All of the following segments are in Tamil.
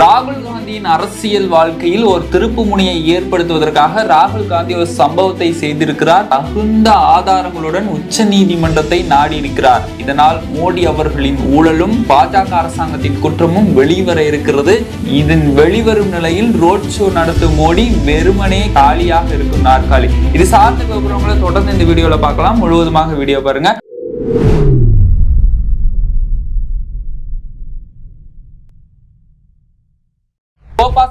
ராகுல் காந்தியின் அரசியல் வாழ்க்கையில் ஒரு திருப்பு முனையை ஏற்படுத்துவதற்காக ராகுல் காந்தி ஒரு சம்பவத்தை செய்திருக்கிறார். தகுந்த ஆதாரங்களுடன் உச்ச நீதிமன்றத்தை நாடியிருக்கிறார் இதனால் மோடி அவர்களின் ஊழலும் பாஜக அரசாங்கத்தின் குற்றமும் வெளிவர இருக்கிறது. இதன் வெளிவரும் நிலையில் ரோட் ஷோ நடத்தும் மோடி வெறுமனே காலியாக இருக்கும் நாற்காலி. இது சார்ந்த விவரங்களை தொடர்ந்து இந்த வீடியோல பார்க்கலாம். முழுவதுமாக வீடியோ பாருங்க.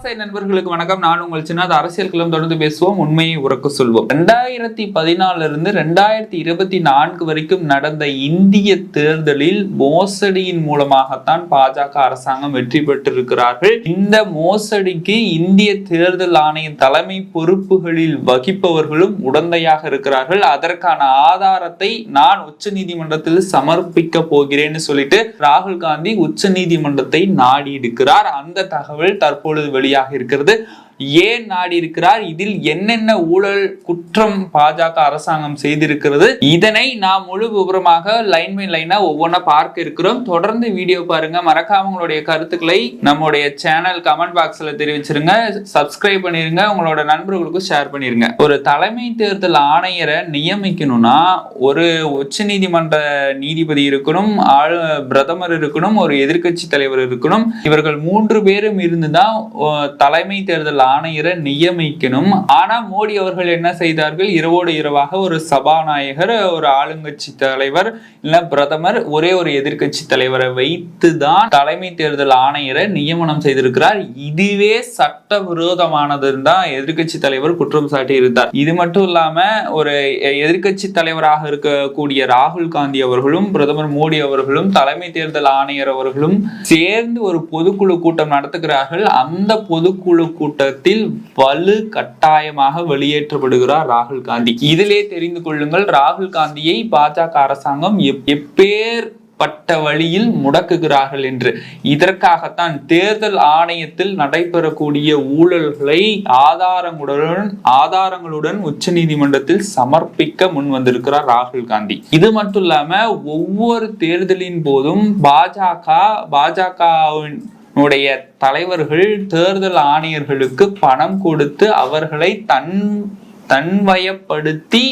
கோபாசை நண்பர்களுக்கு வணக்கம். நான் உங்கள் சின்னது அரசியல் களம் தொடர்ந்து பேசுவோம். உண்மையை உறக்க சொல்வோம். ரெண்டாயிரத்தி பதினாலுல இருந்து ரெண்டாயிரத்தி இருபத்தி நான்கு வரைக்கும் நடந்த இந்திய தேர்தலில் மோசடியின் மூலமாகத்தான் பாஜக அரசாங்கம் வெற்றி பெற்றிருக்கிறார்கள். இந்த மோசடிக்கு இந்திய தேர்தல் ஆணைய தலைமை பொறுப்புகளில் வகிப்பவர்களும் உடந்தையாக இருக்கிறார்கள். அதற்கான ஆதாரத்தை நான் உச்ச நீதிமன்றத்தில் சமர்ப்பிக்க போகிறேன்னு சொல்லிட்டு ராகுல் காந்தி உச்ச நீதிமன்றத்தை நாடி இருக்கிறார் அந்த தகவல் தற்பொழுது வெளியாக இருக்கிறது. ஏன் நாடி இருக்கிறார் இதில் என்னென்ன ஊழல் குற்றம் பாஜக அரசாங்கம் செய்திருக்கிறது? இதனை நாம் முழு விவரமாக லைன் பை லைனா ஒவ்வொன்றா பார்க்க இருக்கிறோம். தொடர்ந்து வீடியோ பாருங்க. மறக்காம உங்களுடைய கருத்துக்களை நம்முடைய சேனல் கமெண்ட் பாக்ஸ்ல தெரிவிச்சிருங்க. சப்ஸ்கிரைப் பண்ணிருங்க. உங்களோட நண்பர்களுக்கும் ஷேர் பண்ணிருங்க. ஒரு தலைமை தேர்தல் ஆணையரை நியமிக்கணும்னா ஒரு உச்ச நீதிமன்ற நீதிபதி இருக்கணும் ஆளு பிரதமர் இருக்கணும் ஒரு எதிர்க்கட்சி தலைவர் இருக்கணும். இவர்கள் மூன்று பேரும் இருந்துதான் தலைமை தேர்தல் ஆணையரை நியமிக்கணும். ஆனா மோடி அவர்கள் என்ன செய்தார்கள்? இரவோடு இரவாக ஒரு சபாநாயகர் ஒரு ஆளுங்கட்சி தலைவர் இல்ல பிரதமர் ஒரே ஒரு எதிர்க்கட்சி தலைவரை வைத்து தான் தலைமை தேர்தல் ஆணையரை நியமனம் செய்திருக்கிறார். இதுவே சட்ட விரோதமானதுன்னு தான் எதிர்க்கட்சி தலைவர் குற்றம் சாட்டி இருந்தார் இது மட்டும் இல்லாம ஒரு எதிர்க்கட்சி தலைவராக இருக்கக்கூடிய ராகுல் காந்தி அவர்களும் பிரதமர் மோடி அவர்களும் தலைமை தேர்தல் ஆணையர் அவர்களும் சேர்ந்து ஒரு பொதுக்குழு கூட்டம் நடத்துகிறார்கள். அந்த பொதுக்குழு கூட்டத்தில் வலு கட்டாயமாக வெளியேற்றப்படுகிறார் ராகுல் காந்தி. இதிலே தெரிந்து கொள்ளுங்கள் ராகுல் காந்தியை பாஜக அரசாங்கம் எப்- எப்பேர் பட்ட வழியில் முடக்குகிறார்கள் என்று. இதற்காகத்தான் தேர்தல் ஆணையத்தில் நடைபெறக்கூடிய ஊழல்களை ஆதாரங்களுடன் ஆதாரங்களுடன் உச்ச நீதிமன்றத்தில் சமர்ப்பிக்க முன் வந்திருக்கிறார் ராகுல் காந்தி. இது மட்டும் இல்லாம ஒவ்வொரு தேர்தலின் போதும் பாஜக பாஜகவின் உடைய தலைவர்கள் தேர்தல் ஆணையர்களுக்கு பணம் கொடுத்து அவர்களை தன் தன்வயப்படுத்தி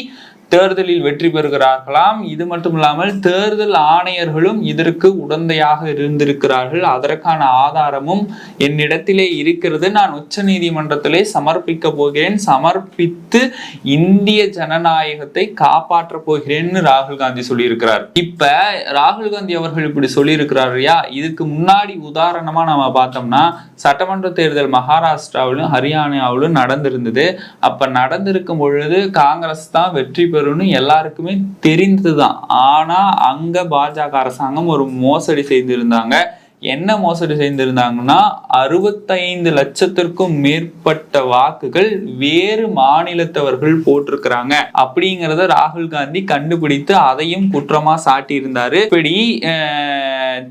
தேர்தலில் வெற்றி பெறுகிறார்களாம். இது மட்டும் இல்லாமல் தேர்தல் ஆணையர்களும் இதற்கு உடந்தையாக இருந்திருக்கிறார்கள். அதற்கான ஆதாரமும் என்னிடத்திலே இருக்கிறது. நான் உச்ச நீதிமன்றத்திலே சமர்ப்பிக்க போகிறேன். சமர்ப்பித்து இந்திய ஜனநாயகத்தை காப்பாற்ற போகிறேன்னு ராகுல் காந்தி சொல்லியிருக்கிறார். இப்ப ராகுல் காந்தி அவர்கள் இப்படி சொல்லியிருக்கிறார் யா இதுக்கு முன்னாடி உதாரணமா நம்ம பார்த்தோம்னா சட்டமன்ற தேர்தல் மகாராஷ்டிராவிலும் ஹரியானாவிலும் நடந்திருந்தது. அப்ப நடந்திருக்கும் பொழுது காங்கிரஸ் தான் வெற்றி பெறும்னு எல்லாருக்குமே தெரிந்ததுதான். ஆனா அங்க பாஜக அரசாங்கம் ஒரு மோசடி செய்திருந்தாங்க. என்ன மோசடி செய்திருந்தாங்கன்னா அறுபத்தைந்து லட்சத்திற்கும் மேற்பட்ட வாக்குகள் வேறு மாநிலத்தவர்கள் போட்டிருக்கிறாங்க. அப்படிங்கறத ராகுல் காந்தி கண்டுபிடித்து அதையும் குற்றமா சாட்டியிருந்தாரு. இப்படி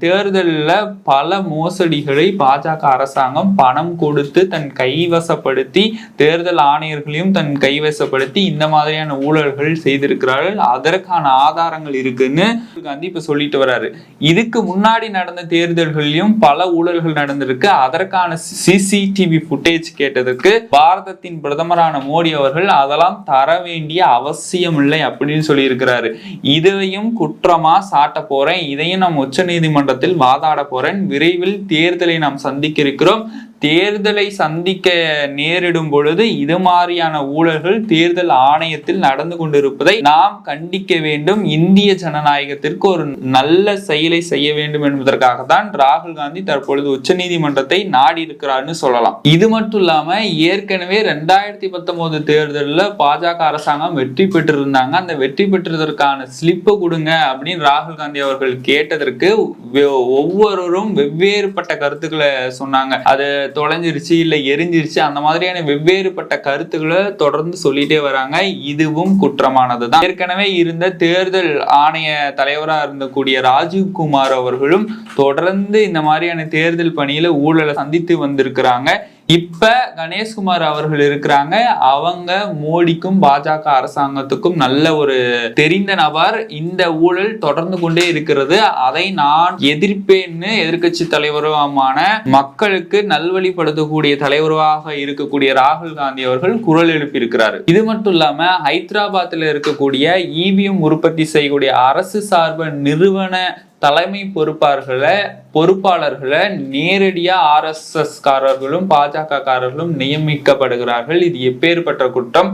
தேர்தலில் தேர்தல்ல பல மோசடிகளை பாஜக அரசாங்கம் பணம் கொடுத்து தன் கைவசப்படுத்தி தேர்தல் ஆணையர்களையும் தன் கைவசப்படுத்தி இந்த மாதிரியான ஊழல்கள் செய்திருக்கிறார்கள். அதற்கான ஆதாரங்கள் இருக்குன்னு ராகுல் காந்தி இப்ப சொல்லிட்டு வர்றாரு இதுக்கு முன்னாடி நடந்த தேர்தல் ஊழல்கள்லயும் பல ஊழல்கள் நடந்திருக்கு. அதற்கான சிசிடிவி ஃபுட்டேஜ் கேட்டதற்கு பாரதத்தின் பிரதமரான மோடி அவர்கள் அதெல்லாம் தர வேண்டிய அவசியம் இல்லை அப்படின்னு சொல்லியிருக்கிறாரு. இதையும் குற்றமா சாட்ட போறேன். இதையும் நாம் உச்ச நீதிமன்றத்தில் வாதாட போறேன். விரைவில் தேர்தலை நாம் சந்திக்க இருக்கிறோம். தேர்தலை சந்திக்க நேரிடும் பொழுது இது மாதிரியான ஊழல்கள் தேர்தல் ஆணையத்தில் நடந்து கொண்டிருப்பதை நாம் கண்டிக்க வேண்டும். இந்திய ஜனநாயகத்திற்கு ஒரு நல்ல செயலை செய்ய வேண்டும் என்பதற்காகத்தான் ராகுல் காந்தி தற்பொழுது உச்சநீதிமன்றத்தை நாடி இருக்கிறார்னு சொல்லலாம். இது மட்டும் இல்லாம ஏற்கனவே ரெண்டாயிரத்தி பத்தொன்பது தேர்தலில் பாஜக அரசாங்கம் வெற்றி பெற்றிருந்தாங்க. அந்த வெற்றி பெற்றதற்கான ஸ்லிப்பை கொடுங்க அப்படின்னு ராகுல் காந்தி அவர்கள் கேட்டதற்கு வெ- ஒவ்வொருவரும் வெவ்வேறுபட்ட கருத்துக்களை சொன்னாங்க. அது தொலைஞ்சிருச்சு இல்லை எரிஞ்சிருச்சு அந்த மாதிரியான வெவ்வேறுபட்ட கருத்துக்களை தொடர்ந்து சொல்லிட்டே வராங்க. இதுவும் குற்றமானதுதான். ஏற்கனவே இருந்த தேர்தல் ஆணைய தலைவராக இருந்தக்கூடிய ராஜீவ்குமார் அவர்களும் தொடர்ந்து இந்த மாதிரியான தேர்தல் பணியில ஊழலை சந்தித்து வந்திருக்கிறாங்க. இப்ப கணேஷ்குமார் அவர்கள் இருக்கிறாங்க. அவங்க மோடிக்கும் பாஜக அரசாங்கத்துக்கும் நல்ல ஒரு தெரிந்த நபர். இந்த ஊழல் தொடர்ந்து கொண்டே இருக்கிறது. அதை நான் எதிர்ப்பேன்னு எதிர்க்கட்சி தலைவருமான மக்களுக்கு நல்வழிப்படுத்தக்கூடிய தலைவராக இருக்கக்கூடிய ராகுல் காந்தி அவர்கள் குரல் எழுப்பியிருக்கிறார். இது மட்டும் இல்லாம ஹைதராபாத்தில் இருக்கக்கூடிய இவிஎம் உற்பத்தி செய்யக்கூடிய அரசு சார்பு நிறுவன தலைமை பொறுப்பாளர்களை பொறுப்பாளர்களை நேரடியா ஆர்எஸ்எஸ் காரர்களும் பாஜக காரர்களும் நியமிக்கப்படுகிறார்கள். இது எப்பேற்பட்ட குற்றம்?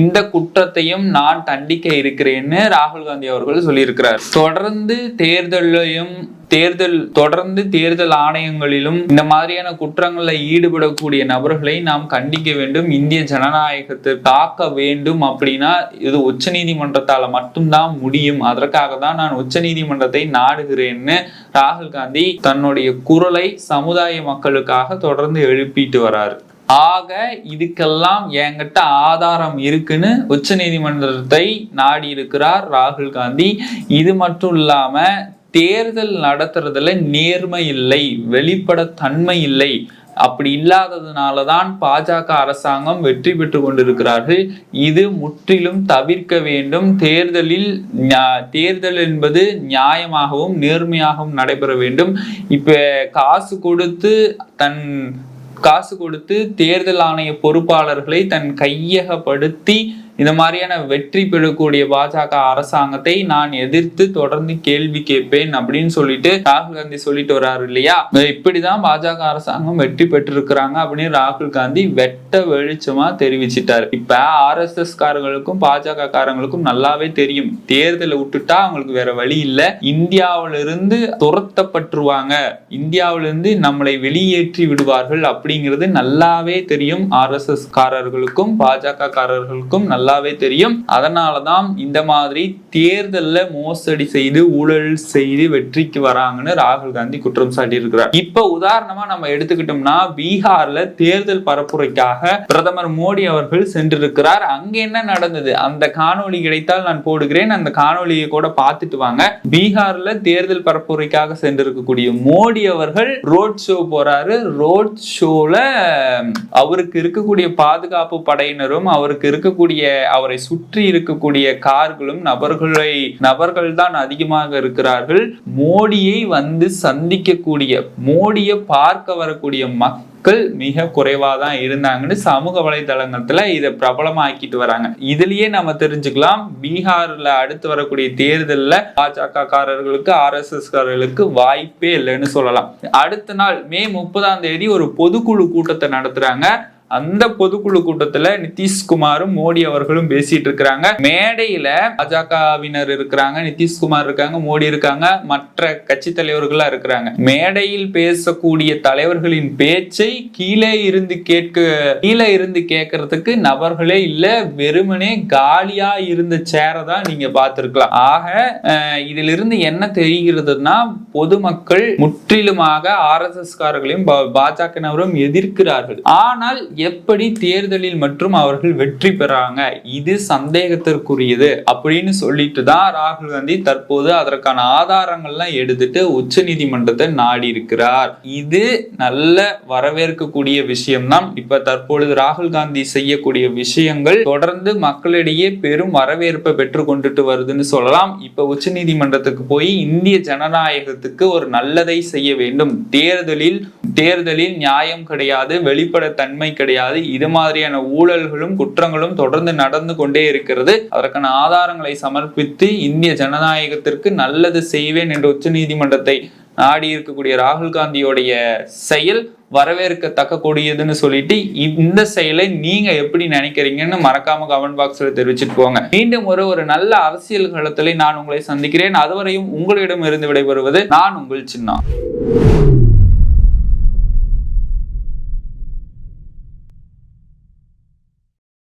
இந்த குற்றத்தையும் நான் தண்டிக்க இருக்கிறேன்னு ராகுல் காந்தி அவர்கள் சொல்லியிருக்கிறார். தொடர்ந்து தேர்தலையும் தேர்தல் தொடர்ந்து தேர்தல் ஆணையங்களிலும் இந்த மாதிரியான குற்றங்களில் ஈடுபடக்கூடிய நபர்களை நாம் கண்டிக்க வேண்டும் இந்திய ஜனநாயகத்தை காக்க வேண்டும் அப்படின்னா இது உச்ச நீதிமன்றத்தால் மட்டும்தான் முடியும். அதற்காக தான் நான் உச்ச நீதிமன்றத்தை நாடுகிறேன்னு ராகுல் காந்தி தன்னுடைய குரலை சமுதாய மக்களுக்காக தொடர்ந்து எழுப்பிட்டு வராரு. ஆக இதுக்கெல்லாம் என்கிட்ட ஆதாரம் இருக்குன்னு உச்ச நீதிமன்றத்தை நாடி இருக்கிறார் ராகுல் காந்தி. இது மட்டும் இல்லாம தேர்தல் நடத்துறதுல நேர்மை இல்லை வெளிப்படத்தன்மை இல்லை. அப்படி இல்லாததுனால தான் பாஜக அரசாங்கம் வெற்றி பெற்று கொண்டிருக்கிறார்கள். இது முற்றிலும் தவிர்க்க வேண்டும். தேர்தலில் தேர்தல் என்பது நியாயமாகவும் நேர்மையாகவும் நடைபெற வேண்டும். இப்ப காசு கொடுத்து தன் காசு கொடுத்து தேர்தல் ஆணைய பொறுப்பாளர்களை தன் கையகப்படுத்தி இந்த மாதிரியான வெற்றி பெறக்கூடிய பாஜக அரசாங்கத்தை நான் எதிர்த்து தொடர்ந்து கேள்வி கேட்பேன் அப்படின்னு சொல்லிட்டு ராகுல் காந்தி சொல்லிட்டு வர்றாரு இல்லையா? இப்படிதான் பாஜக அரசாங்கம் வெற்றி பெற்றிருக்கிறாங்க அப்படின்னு ராகுல் காந்தி வெட்ட வெளிச்சமா தெரிவிச்சிட்டாரு. இப்ப ஆர் எஸ் எஸ் காரங்களுக்கும் பாஜக காரங்களுக்கும் நல்லாவே தெரியும். தேர்தலை விட்டுட்டா அவங்களுக்கு வேற வழி இல்லை. இந்தியாவில இருந்து துரத்தப்பட்டுருவாங்க. இந்தியாவில இருந்து நம்மளை வெளியேற்றி விடுவார்கள் அப்படிங்கிறது நல்லாவே தெரியும். ஆர் எஸ் எஸ் காரர்களுக்கும் பாஜக காரர்களுக்கும் நல்ல நல்லாவே தெரியும். அதனாலதான் இந்த மாதிரி தேர்தல்ல மோசடி செய்து ஊழல் செய்து வெற்றிக்கு வராங்கன்னு ராகுல் காந்தி குற்றம் சாட்டி இருக்கிறார் இப்ப உதாரணமா நம்ம எடுத்துக்கிட்டோம்னா பீகார்ல தேர்தல் பரப்புரைக்காக பிரதமர் மோடி அவர்கள் சென்றிருக்கிறார். அங்க என்ன நடந்தது? அந்த காணொலி கிடைத்தால் நான் போடுகிறேன். அந்த காணொலியை கூட பார்த்துட்டு வாங்க. பீகார்ல தேர்தல் பரப்புரைக்காக சென்றிருக்கக்கூடிய மோடி அவர்கள் ரோட் ஷோ போறாரு. ரோட் ஷோல அவருக்கு இருக்கக்கூடிய பாதுகாப்பு படையினரும் அவருக்கு இருக்கக்கூடிய அவரை சுற்றி இருக்கக்கூடிய கார்களும் நபர்களை நபர்கள் தான் அதிகமாக இருக்கிறார்கள். மோடியை வந்து சந்திக்கக்கூடிய மோடியை பார்க்க வரக்கூடிய மக்கள் மிக குறைவா தான் இருந்தாங்கன்னு சமூக வலைதளங்கள்ல இதை பிரபலமாக்கிட்டு வராங்க. இதுலயே நம்ம தெரிஞ்சுக்கலாம் பீகார்ல அடுத்து வரக்கூடிய தேர்தலில் பாஜக காரர்களுக்கு ஆர் எஸ் எஸ் காரர்களுக்கு வாய்ப்பே இல்லைன்னு சொல்லலாம். அடுத்த நாள் மே முப்பதாம் தேதி ஒரு பொதுக்குழு கூட்டத்தை நடத்துறாங்க. அந்த பொதுக்குழு கூட்டத்துல நிதிஷ்குமாரும் மோடி அவர்களும் பேசிட்டு இருக்கிறாங்க. மேடையில பாஜகவினர் இருக்கிறாங்க நிதிஷ்குமார் இருக்காங்க மோடி இருக்காங்க மற்ற கட்சி தலைவர்களா இருக்கிறாங்க. மேடையில் பேசக்கூடிய தலைவர்களின் பேச்சை கீழே இருந்து கேட்க கீழே இருந்து கேட்கறதுக்கு நபர்களே இல்ல வெறுமனே காலியா இருந்த சேரை தான் நீங்க பார்த்திருக்கலாம். ஆக இதிலிருந்து இருந்து என்ன தெரிகிறதுனா பொதுமக்கள் முற்றிலுமாக ஆர் எஸ் எஸ் காரர்களையும் பாஜகவினரும் எதிர்க்கிறார்கள். ஆனால் எப்படி தேர்தலில் மற்றும் அவர்கள் வெற்றி பெறாங்க? இது சந்தேகத்திற்குரியது அப்படின்னு சொல்லிட்டு தான் ராகுல் காந்தி தற்போது அதற்கான ஆதாரங்கள்லாம் எடுத்துட்டு உச்ச நீதிமன்றத்தை நாடி இருக்கிறார். இது நல்ல வரவேற்கக்கூடிய விஷயம்தான். இப்ப தற்பொழுது ராகுல் காந்தி செய்யக்கூடிய விஷயங்கள் தொடர்ந்து மக்களிடையே பெரும் வரவேற்பை பெற்று கொண்டுட்டு வருதுன்னு சொல்லலாம். இப்ப உச்ச நீதிமன்றத்துக்கு போய் இந்திய ஜனநாயகத்துக்கு ஒரு நல்லதை செய்ய வேண்டும். தேர்தலில் தேர்தலில் நியாயம் கிடையாது வெளிப்பட தன்மை கிடையாது. இது மாதிரியான ஊழல்களும் குற்றங்களும் தொடர்ந்து நடந்து கொண்டே இருக்கிறது. அதற்கான ஆதாரங்களை சமர்ப்பித்து இந்திய ஜனநாயகத்திற்கு நல்லது செய்வேன் என்று உச்ச நீதிமன்றத்தை நாடி இருக்கக்கூடிய ராகுல் காந்தியோடைய செயல் வரவேற்கத்தக்க கூடியதுன்னு சொல்லிட்டு இந்த செயலை நீங்க எப்படி நினைக்கிறீங்கன்னு மறக்காம கமெண்ட் பாக்ஸ்ல தெரிவிச்சுட்டு போங்க. மீண்டும் ஒரு ஒரு நல்ல அரசியல் களத்திலே நான் உங்களை சந்திக்கிறேன். அதுவரையும் உங்களிடம் இருந்து விடைபெறுவது நான் உங்கள் சின்ன.